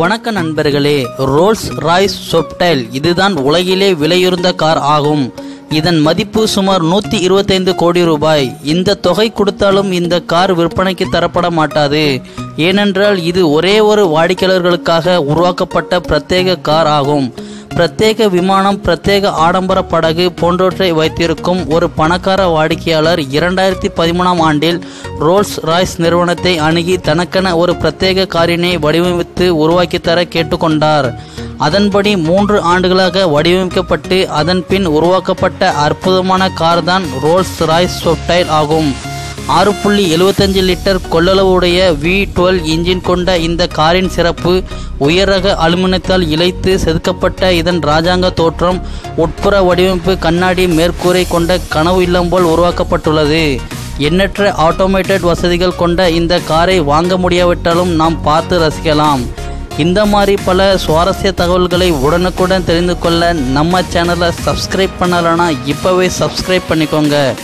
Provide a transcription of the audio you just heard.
வணக்க நண்பர்களே Rolls Royce சொப்டைல் இதுதான் உலகிலே விலையுறந்த கார் ஆகும். இதன் மதிப்பு சுமார் நூற்றி இருபத்தைந்து கோடி ரூபாய். இந்த தொகை கொடுத்தாலும் இந்த கார் விற்பனைக்கு தரப்பட மாட்டாது. ஏனென்றால் இது ஒரே ஒரு வாடிக்கையாளர்களுக்காக உருவாக்கப்பட்ட பிரத்யேக கார் ஆகும். பிரத்யேக விமானம் பிரத்யேக ஆடம்பர படகு போன்றவற்றை வைத்திருக்கும் ஒரு பணக்கார வாடிக்கையாளர் இரண்டாயிரத்தி பதிமூணாம் ஆண்டில் ரோல்ஸ் ராய்ஸ் நிறுவனத்தை அணுகி தனக்கென ஒரு பிரத்யேக காரினை வடிவமைத்து உருவாக்கித்தர கேட்டுக்கொண்டார். அதன்படி மூன்று ஆண்டுகளாக வடிவமைக்கப்பட்டு அதன் பின் உருவாக்கப்பட்ட அற்புதமான கார் தான் ரோல்ஸ் ராய்ஸ் சொப்டைல் ஆகும். ஆறு புள்ளி எழுபத்தஞ்சு லிட்டர் கொள்ளளவுடைய வி டுவெல் இன்ஜின் கொண்ட இந்த காரின் சிறப்பு உயர் ரக அலுமினியத்தால் இழைத்து செதுக்கப்பட்ட இதன் ராஜாங்க தோற்றம் உட்புற வடிவமைப்பு கண்ணாடி மேற்கூரை கொண்ட கனவு இல்லம் போல் உருவாக்கப்பட்டுள்ளது. எண்ணற்ற ஆட்டோமேட்டட் வசதிகள் கொண்ட இந்த காரை வாங்க முடியாவிட்டாலும் நாம் பார்த்து ரசிக்கலாம். இந்த மாதிரி பல சுவாரஸ்ய தகவல்களை உடனுக்குடன் தெரிந்து கொள்ள நம்ம சேனலை சப்ஸ்கிரைப் பண்ணலைன்னா இப்போவே சப்ஸ்கிரைப் பண்ணிக்கோங்க.